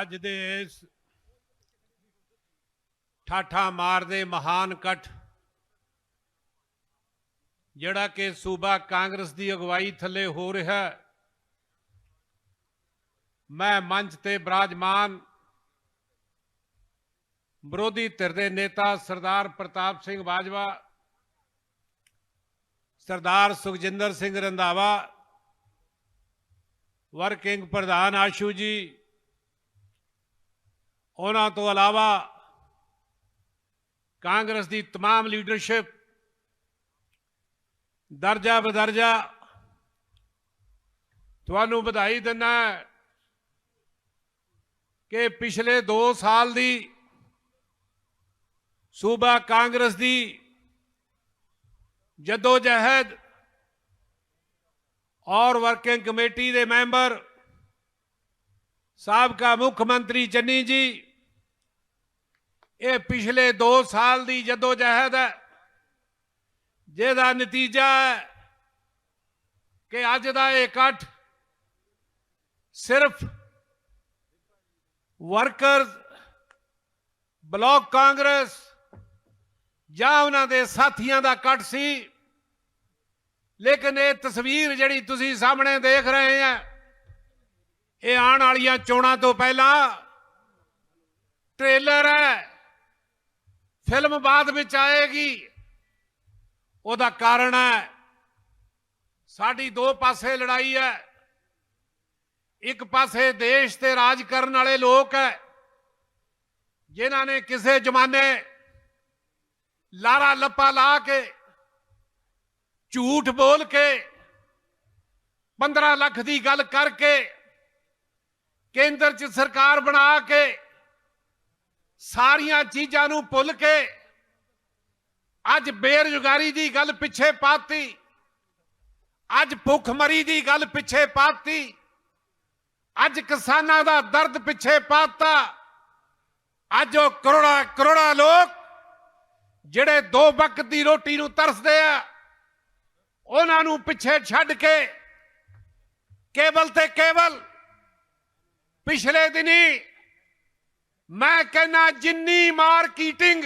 ਅੱਜ ਦੇ ਇਸ ਠਾਠਾ ਮਾਰਦੇ ਮਹਾਨ ਇਕੱਠ, ਜਿਹੜਾ ਕਿ ਸੂਬਾ ਕਾਂਗਰਸ ਦੀ ਅਗਵਾਈ ਥੱਲੇ ਹੋ ਰਿਹਾ ਹੈ। ਮੈਂ ਮੰਚ ਤੇ ਬਰਾਜਮਾਨ ਵਿਰੋਧੀ ਧਿਰ ਦੇ ਨੇਤਾ ਸਰਦਾਰ ਪ੍ਰਤਾਪ ਸਿੰਘ ਬਾਜਵਾ, ਸਰਦਾਰ ਸੁਖਜਿੰਦਰ ਸਿੰਘ ਰੰਧਾਵਾ, ਵਰਕਿੰਗ ਪ੍ਰਧਾਨ ਆਸ਼ੂ ਜੀ ਉਹਨਾਂ ਤੋਂ ਇਲਾਵਾ ਕਾਂਗਰਸ ਦੀ तमाम ਲੀਡਰਸ਼ਿਪ ਦਰਜਾ ਬਦਰਜਾ ਤੁਹਾਨੂੰ ਵਧਾਈ ਦਿੰਦਾ ਕਿ ਪਿਛਲੇ 2 ਸਾਲ ਦੀ ਸੂਬਾ ਕਾਂਗਰਸ ਦੀ ਜਦੋ ਜਹਿਦ ਔਰ ਵਰਕਿੰਗ ਕਮੇਟੀ ਦੇ ਮੈਂਬਰ ਸਾਬਕਾ ਮੁੱਖ ਮੰਤਰੀ ਚੰਨੀ ਜੀ, ਇਹ ਪਿਛਲੇ 2 ਸਾਲ ਦੀ ਜਦੋ ਜਹਿਦ ਹੈ, ਜਿਹਦਾ ਨਤੀਜਾ ਹੈ ਕਿ ਅੱਜ ਦਾ ਇਹ ਇਕੱਠ ਸਿਰਫ ਵਰਕਰਸ ਬਲਾਕ ਕਾਂਗਰਸ ਜਾਂ ਉਹਨਾਂ ਦੇ ਸਾਥੀਆਂ ਦਾ ਇਕੱਠ ਸੀ, ਲੇਕਿਨ ਇਹ ਤਸਵੀਰ ਜਿਹੜੀ ਤੁਸੀਂ ਸਾਹਮਣੇ ਦੇਖ ਰਹੇ ਆ ਇਹ ਆਉਣ ਵਾਲੀਆਂ ਚੋਣਾਂ ਤੋਂ ਪਹਿਲਾਂ ਟ੍ਰੇਲਰ ਹੈ, ਫਿਲਮ ਬਾਅਦ ਵਿੱਚ ਆਏਗੀ। ਉਹਦਾ ਕਾਰਨ ਹੈ, ਸਾਡੀ ਦੋ ਪਾਸੇ ਲੜਾਈ ਹੈ। ਇੱਕ ਪਾਸੇ ਦੇਸ਼ ਤੇ ਰਾਜ ਕਰਨ ਵਾਲੇ ਲੋਕ ਹੈ, ਜਿਨ੍ਹਾਂ ਨੇ ਕਿਸੇ ਜ਼ਮਾਨੇ ਲਾਰਾ ਲੱਪਾ ਲਾ ਕੇ, ਝੂਠ ਬੋਲ ਕੇ 15 ਲੱਖ ਦੀ ਗੱਲ ਕਰਕੇ ਕੇਂਦਰ 'ਚ ਸਰਕਾਰ ਬਣਾ ਕੇ ਸਾਰੀਆਂ ਚੀਜ਼ਾਂ ਨੂੰ ਭੁੱਲ ਕੇ ਅੱਜ ਬੇਰੁਜ਼ਗਾਰੀ ਦੀ ਗੱਲ ਪਿੱਛੇ ਪਾਤੀ। ਅੱਜ ਭੁੱਖਮਰੀ ਦੀ ਗੱਲ ਪਿੱਛੇ ਪਾਤੀ। ਅੱਜ ਕਿਸਾਨਾਂ ਦਾ ਦਰਦ ਪਿੱਛੇ ਪਾਤਾ। ਅੱਜ ਉਹ ਕਰੋੜਾ ਕਰੋੜਾ ਲੋਕ ਜਿਹੜੇ ਦੋ ਵਕਤ ਦੀ ਰੋਟੀ ਨੂੰ ਤਰਸਦੇ ਆ, ਉਹਨਾਂ ਨੂੰ ਪਿੱਛੇ ਛੱਡ ਕੇ ਕੇਵਲ ਤੇ ਕੇਵਲ ਪਿਛਲੇ ਦਿਨੀ ਮੈਂ ਕਹਿੰਦਾ ਜਿੰਨੀ ਮਾਰਕੀਟਿੰਗ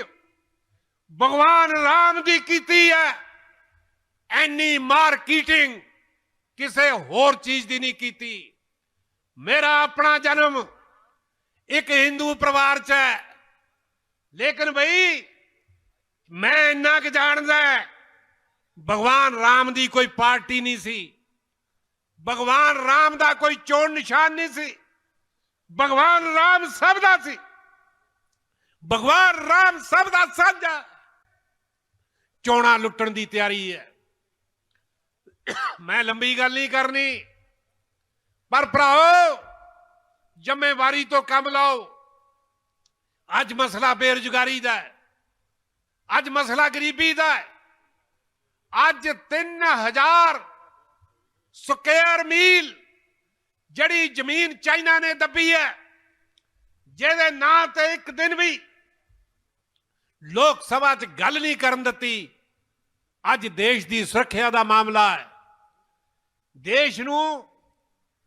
ਭਗਵਾਨ ਰਾਮ ਦੀ ਕੀਤੀ ਹੈ, ਐਨੀ ਮਾਰਕੀਟਿੰਗ ਕਿਸੇ ਹੋਰ ਚੀਜ਼ ਦੀ ਨਹੀਂ ਕੀਤੀ। ਮੇਰਾ ਆਪਣਾ ਜਨਮ ਇੱਕ ਹਿੰਦੂ ਪਰਿਵਾਰ 'ਚ ਹੈ। ਲੇਕਿਨ ਭਈ ਮੈਂ ਇੰਨਾ ਕਿ ਜਾਣਦਾ ਭਗਵਾਨ ਰਾਮ ਦੀ ਕੋਈ ਪਾਰਟੀ ਨਹੀਂ ਸੀ। ਭਗਵਾਨ ਰਾਮ ਦਾ ਕੋਈ ਚੋਣ ਨਿਸ਼ਾਨ ਨਹੀਂ ਸੀ। ਭਗਵਾਨ ਰਾਮ ਸਭ ਦਾ ਸੀ। ਭਗਵਾਨ ਰਾਮ ਸਭ ਦਾ ਸਾਂਝਾ। ਚੋਣਾ ਲੁੱਟਣ ਦੀ ਤਿਆਰੀ ਹੈ। ਮੈਂ ਲੰਬੀ ਗੱਲ ਨਹੀਂ ਕਰਨੀ। ਪਰ ਭਰਾਓ, ਜ਼ਿੰਮੇਵਾਰੀ ਤੋਂ ਕੰਮ ਲਓ। ਅੱਜ ਮਸਲਾ ਬੇਰੁਜ਼ਗਾਰੀ ਦਾ ਹੈ। ਅੱਜ ਮਸਲਾ ਗਰੀਬੀ ਦਾ ਹੈ। ਅੱਜ 3000 ਸਕੁਅਰ ਮੀਲ ਜਿਹੜੀ ਜ਼ਮੀਨ ਚਾਈਨਾ ਨੇ ਦੱਬੀ ਹੈ, ਜਿਹਦੇ ਨਾਂ ਤੇ ਇੱਕ ਦਿਨ ਵੀ ਲੋਕ ਸਭਾ 'ਚ ਗੱਲ ਨਹੀਂ ਕਰਨ ਦਿੱਤੀ, ਅੱਜ ਦੇਸ਼ ਦੀ ਸੁਰੱਖਿਆ ਦਾ ਮਾਮਲਾ ਹੈ। ਦੇਸ਼ ਨੂੰ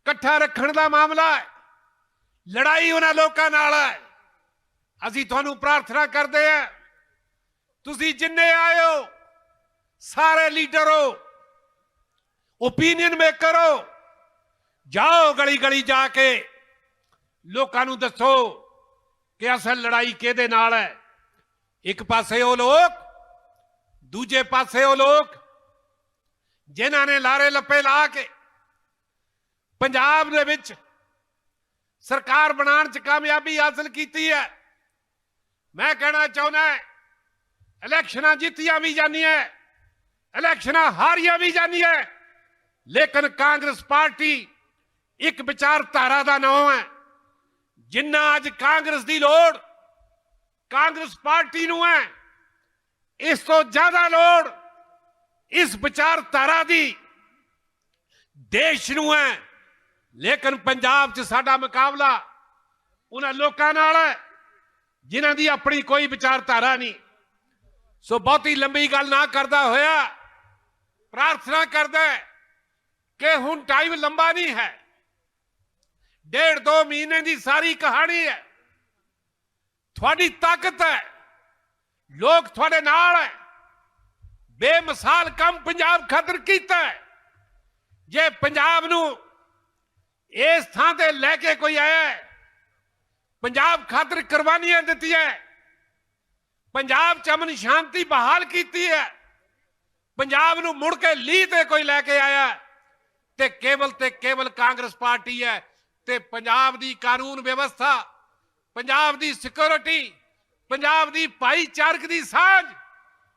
ਇਕੱਠਾ ਰੱਖਣ ਦਾ ਮਾਮਲਾ ਹੈ, ਲੜਾਈ ਉਹਨਾਂ ਲੋਕਾਂ ਨਾਲ ਹੈ। ਅਸੀਂ ਤੁਹਾਨੂੰ ਪ੍ਰਾਰਥਨਾ ਕਰਦੇ ਹਾਂ, ਤੁਸੀਂ ਜਿੰਨੇ ਆਇਓ ਸਾਰੇ ਲੀਡਰ ਹੋ ਓਪੀਨੀਅਨ ਮੇਕਰ ਹੋ ਜਾਓ ਗਲੀ ਗਲੀ ਜਾ ਕੇ। ਲੋਕਾਂ ਨੂੰ ਦੱਸੋ ਕਿ ਅਸਲ ਲੜਾਈ ਕਿਹਦੇ ਨਾਲ ਹੈ? ਇੱਕ ਪਾਸੇ ਉਹ ਲੋਕ, ਦੂਜੇ ਪਾਸੇ ਉਹ ਲੋਕ, ਜਿਨ੍ਹਾਂ ਨੇ ਲਾਰੇ ਲੱਪੇ ਲਾ ਕੇ ਪੰਜਾਬ ਦੇ ਵਿੱਚ ਸਰਕਾਰ ਬਣਾਉਣ 'ਚ ਕਾਮਯਾਬੀ ਹਾਸਲ ਕੀਤੀ ਹੈ। ਮੈਂ ਕਹਿਣਾ ਚਾਹੁੰਦਾ ਇਲੈਕਸ਼ਨਾਂ ਜਿੱਤੀਆਂ ਵੀ ਜਾਂਦੀਆਂ ਇਲੈਕਸ਼ਨਾਂ ਹਾਰੀਆਂ ਵੀ ਜਾਂਦੀਆਂ ਲੇਕਿਨ ਕਾਂਗਰਸ ਪਾਰਟੀ ਇੱਕ ਵਿਚਾਰਧਾਰਾ ਦਾ ਨਾਮ ਹੈ। ਜਿੰਨਾ ਅੱਜ ਕਾਂਗਰਸ ਦੀ ਲੋੜ ਕਾਂਗਰਸ ਪਾਰਟੀ ਨੂੰ ਹੈ, ਇਸ ਤੋਂ ਜ਼ਿਆਦਾ ਲੋੜ ਇਸ ਵਿਚਾਰਧਾਰਾ ਦੀ। ਦੇਸ਼ ਨੂੰ ਹੈ, ਲੇਕਿਨ ਪੰਜਾਬ 'ਚ ਸਾਡਾ ਮੁਕਾਬਲਾ ਉਹਨਾਂ ਲੋਕਾਂ ਨਾਲ ਹੈ, ਜਿਨ੍ਹਾਂ ਦੀ ਆਪਣੀ ਕੋਈ ਵਿਚਾਰਧਾਰਾ ਨਹੀਂ। ਸੋ ਬਹੁਤੀ ਲੰਬੀ ਗੱਲ ਨਾ ਕਰਦਾ ਹੋਇਆ, ਪ੍ਰਾਰਥਨਾ ਕਰਦਾ ਕਿ ਹੁਣ ਟਾਈਮ ਲੰਬਾ ਨਹੀਂ ਹੈ। ਡੇਢ ਦੋ ਮਹੀਨੇ ਦੀ ਸਾਰੀ ਕਹਾਣੀ ਹੈ। ਤੁਹਾਡੀ ਤਾਕਤ ਹੈ। ਲੋਕ ਤੁਹਾਡੇ ਨਾਲ ਹੈ। ਬੇਮਿਸਾਲ ਕੰਮ ਪੰਜਾਬ ਖਾਤਰ ਕੀਤਾ ਹੈ। ਜੇ ਪੰਜਾਬ ਨੂੰ ਇਸ ਥਾਂ ਤੇ ਲੈ ਕੇ ਕੋਈ ਆਇਆ ਪੰਜਾਬ ਖਾਤਰ ਕੁਰਬਾਨੀਆਂ ਦਿੱਤੀਆਂ ਪੰਜਾਬ ਚ ਅਮਨ ਸ਼ਾਂਤੀ ਬਹਾਲ ਕੀਤੀ ਹੈ। ਪੰਜਾਬ ਨੂੰ ਮੁੜ ਕੇ ਲੀਹ ਤੇ ਕੋਈ ਲੈ ਕੇ ਆਇਆ ਤੇ ਕੇਵਲ ਤੇ ਕੇਵਲ ਕਾਂਗਰਸ ਪਾਰਟੀ ਹੈ। ਤੇ ਪੰਜਾਬ ਦੀ ਕਾਨੂੰਨ ਵਿਵਸਥਾ, ਪੰਜਾਬ ਦੀ ਸਿਕਿਉਰਿਟੀ ਪੰਜਾਬ ਦੀ ਭਾਈਚਾਰਕ ਦੀ ਸਾਂਝ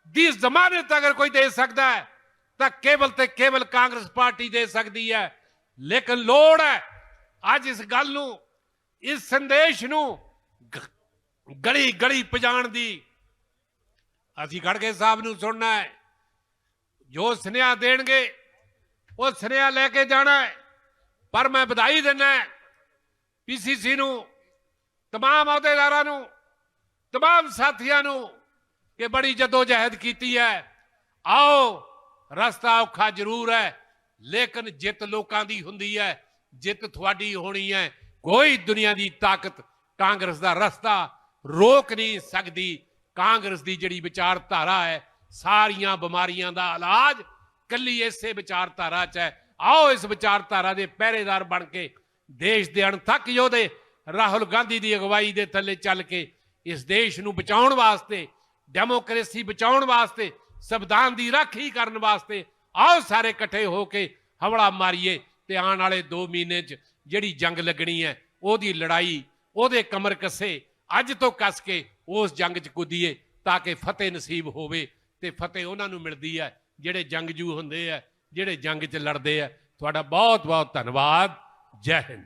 ਦੀ ਜ਼ਮਾਨਤ ਅਗਰ ਕੋਈ ਦੇ ਸਕਦਾ ਹੈ, ਤਾਂ ਕੇਵਲ ਤੇ ਕੇਵਲ ਕਾਂਗਰਸ ਪਾਰਟੀ ਦੇ ਸਕਦੀ ਹੈ। ਲੇਕਿਨ ਲੋੜ ਹੈ, ਅੱਜ ਇਸ ਗੱਲ ਨੂੰ, ਇਸ ਸੰਦੇਸ਼ ਨੂੰ ਗਲੀ ਗਲੀ ਪਜਾਣ ਦੀ। ਅਸੀਂ ਖੜਗੇ ਸਾਹਿਬ ਨੂੰ ਸੁਣਨਾ ਹੈ। ਜੋ ਸੁਨੇਹਾ ਦੇਣਗੇ, ਉਹ ਸੁਨੇਹਾ ਲੈ ਕੇ ਜਾਣਾ ਹੈ। ਪਰ ਮੈਂ ਵਧਾਈ ਦਿੰਦਾ ਪੀਸੀਸੀ ਨੂੰ, ਤਮਾਮ પીસીસી ਨੂੰ, ਤਮਾਮ ਸਾਥੀਆਂ ਨੂੰ ਕਿ ਬੜੀ ਜਦੋ ਜਹਿਦ ਕੀਤੀ ਹੈ। ਆਓ, ਰਸਤਾ ਔਖਾ ਜ਼ਰੂਰ ਹੈ, ਲੇਕਿਨ ਜਿੱਤ ਲੋਕਾਂ ਦੀ ਹੁੰਦੀ ਹੈ, ਜਿੱਤ ਤੁਹਾਡੀ ਹੋਣੀ ਹੈ। ਕੋਈ ਦੁਨੀਆ ਦੀ ਤਾਕਤ ਕਾਂਗਰਸ ਦਾ ਰਸਤਾ ਰੋਕ ਨਹੀਂ ਸਕਦੀ। ਕਾਂਗਰਸ ਦੀ ਜਿਹੜੀ ਵਿਚਾਰਧਾਰਾ ਹੈ, ਸਾਰੀਆਂ ਬਿਮਾਰੀਆਂ ਦਾ ਇਲਾਜ ਕੱਲੀ ਇਸੇ ਵਿਚਾਰਧਾਰਾ 'ਚ ਹੈ। ਆਓ ਇਸ ਵਿਚਾਰਧਾਰਾ ਦੇ ਪਹਿਰੇਦਾਰ ਬਣ ਕੇ ਦੇਸ਼ ਦੇ ਅਣਥੱਕ ਯੋਧੇ ਰਾਹੁਲ ਗਾਂਧੀ ਦੀ ਅਗਵਾਈ ਦੇ ਥੱਲੇ ਚੱਲ ਕੇ ਇਸ ਦੇਸ਼ ਨੂੰ ਬਚਾਉਣ ਵਾਸਤੇ, ਡੈਮੋਕ੍ਰੇਸੀ ਬਚਾਉਣ ਵਾਸਤੇ, ਸੰਵਿਧਾਨ ਦੀ ਰਾਖੀ ਕਰਨ ਵਾਸਤੇ ਆਓ ਸਾਰੇ ਇਕੱਠੇ ਹੋ ਕੇ ਹਵਲਾ ਮਾਰੀਏ ਤੇ ਆਉਣ ਵਾਲੇ 2 ਮਹੀਨੇ 'ਚ ਜਿਹੜੀ ਜੰਗ ਲੱਗਣੀ ਹੈ, ਉਹਦੀ ਲੜਾਈ, ਉਹਦੇ ਕਮਰ ਕੱਸੇ, ਅੱਜ ਤੋਂ ਕੱਸ ਕੇ ਉਸ ਜੰਗ 'ਚ ਕੁੱਦੀਏ ਤਾਂ ਕਿ ਫਤਿਹ ਨਸੀਬ ਹੋਵੇ ਤੇ ਫਤਿਹ ਉਹਨਾਂ ਨੂੰ ਮਿਲਦੀ ਹੈ, ਜਿਹੜੇ ਜੰਗਜੂ ਹੁੰਦੇ ਆ ਜਿਹੜੇ ਜੰਗ 'ਚ ਲੜਦੇ ਆ ਤੁਹਾਡਾ ਬਹੁਤ ਬਹੁਤ ਧੰਨਵਾਦ। ਜੈ ਹਿੰਦ